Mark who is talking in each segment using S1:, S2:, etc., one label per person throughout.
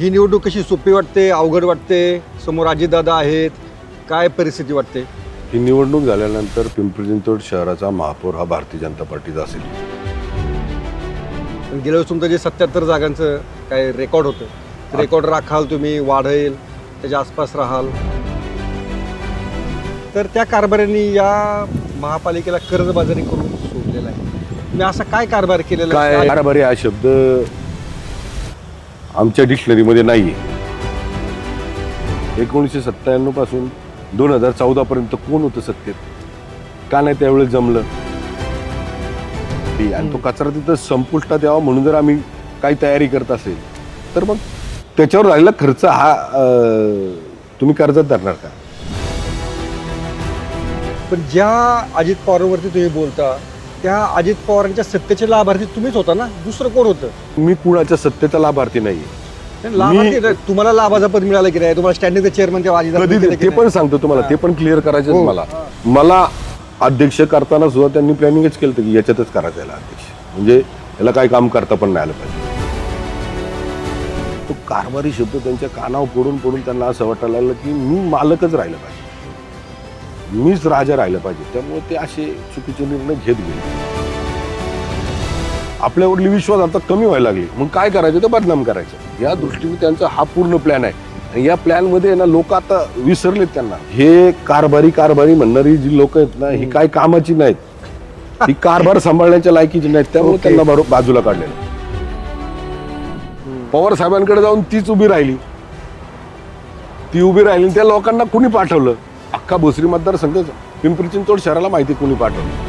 S1: ही निवडणूक कशी सोपी वाटते अवघड वाटते समोर अजितदादा आहेत काय परिस्थिती वाटते?
S2: ही निवडणूक झाल्यानंतर पिंपरी चिंचवड शहराचा महापौर हा भारतीय जनता पार्टीचा असेल.
S1: पण गेल्या वेळेस तुमचं जे सत्याहत्तर जागांचं काय रेकॉर्ड होतं रेकॉर्ड राखाल तुम्ही वाढेल त्याच्या आसपास राहाल. तर त्या कारभाऱ्यांनी या महापालिकेला कर्जबाजारी करून सोडलेला आहे. तुम्ही असा काय कारभार केलेला आहे?
S2: काय कारभारी हा शब्द आमच्या डिक्शनरीमध्ये नाही आहे एकोणीसशे सत्त्याण्णवपासून दोन हजार चौदा पर्यंत कोण होतं सत्तेत? का नाही त्यावेळेस जमलं? आणि तो कचरा तिथं संपुष्टात यावा म्हणून जर आम्ही काही तयारी करत असेल तर मग त्याच्यावर झालेला खर्च हा तुम्ही कर्जात धरणार का?
S1: पण ज्या अजित पवारांवरती तुम्ही बोलता त्या अजित पवारांच्या सत्तेचे लाभार्थी तुम्हीच होता ना? दुसरं कोण होतं?
S2: मी कुणाच्या सत्तेचा लाभार्थी नाही
S1: लाभार्थी तुम्हाला लाभाचं पद मिळालं की नाही? तुम्हाला स्टँडिंग चेअरमन
S2: कधी ते- पण सांगतो तुम्हाला. ते पण क्लिअर करायचं
S1: हो.
S2: मला. मला अध्यक्ष करताना सुद्धा त्यांनी प्लॅनिंगच केलं की याच्यातच करायचं याला अध्यक्ष. म्हणजे याला काही काम करता पण नाही आलं पाहिजे. तो कारभारी शब्द त्यांच्या कानावर पडून पडून त्यांना असं वाटायला लागलं की मी मालकच राहिलं पाहिजे. मीच राजा राहिलं पाहिजे. त्यामुळे ते असे चुकीचे निर्णय घेत गेले. आपल्यावरली विश्वास आता कमी व्हायला लागली. मग काय करायचं? तर बदनाम करायचं. या दृष्टीने त्यांचा हा पूर्ण प्लॅन आहे. आणि या प्लॅनमध्ये ना लोक आता विसरलेत त्यांना. हे कारभारी कारभारी म्हणणारी जी लोक आहेत ना ही काय कामाची नाहीत. ही कारभार सांभाळण्याच्या लायकीची नाहीत. त्यामुळे. त्यांना बाजूला काढलेलं पवार साहेबांकडे जाऊन तीच उभी राहिली. ती उभी राहिली आणि त्या लोकांना कुणी पाठवलं? अख्खा भोसरी मतदारसंघ पिंपरी चिंचवड शहराला माहिती कुणी पाठवलं?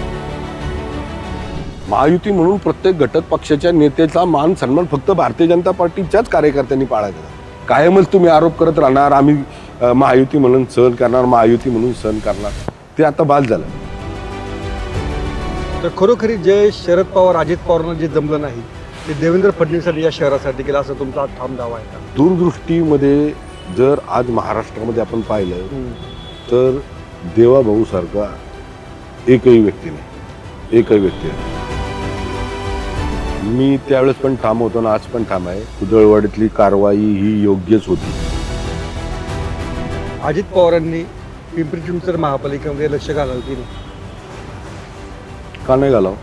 S2: महायुती म्हणून प्रत्येक घटक पक्षाच्या नेत्याचा मान सन्मान फक्त भारतीय जनता पार्टीच्याच कार्यकर्त्यांनी पाळायचा कायमच तुम्ही आरोप करत राहणार आम्ही महायुती म्हणून सहन करणार महायुती म्हणून सहन करणार. ते आता बाद झालं.
S1: तर खरोखरी जे शरद पवार अजित पवारांना जे जमलं नाही ते देवेंद्र फडणवीसांनी या शहरासाठी केलं असं तुमचा ठाम दावा आहे का?
S2: दूरदृष्टीमध्ये जर आज महाराष्ट्रामध्ये आपण पाहिलं तर देवाभाऊ सारखा एकही व्यक्ती नाही. एकही व्यक्ती नाही. मी त्यावेळेस पण ठाम होतो ना आज पण ठाम आहे. कुदळवाडीतली कारवाई ही योग्यच होती.
S1: अजित पवारांनी पिंपरी चिंचवड महापालिकेमध्ये लक्ष घालावं की नाही?
S2: का नाही घालावं?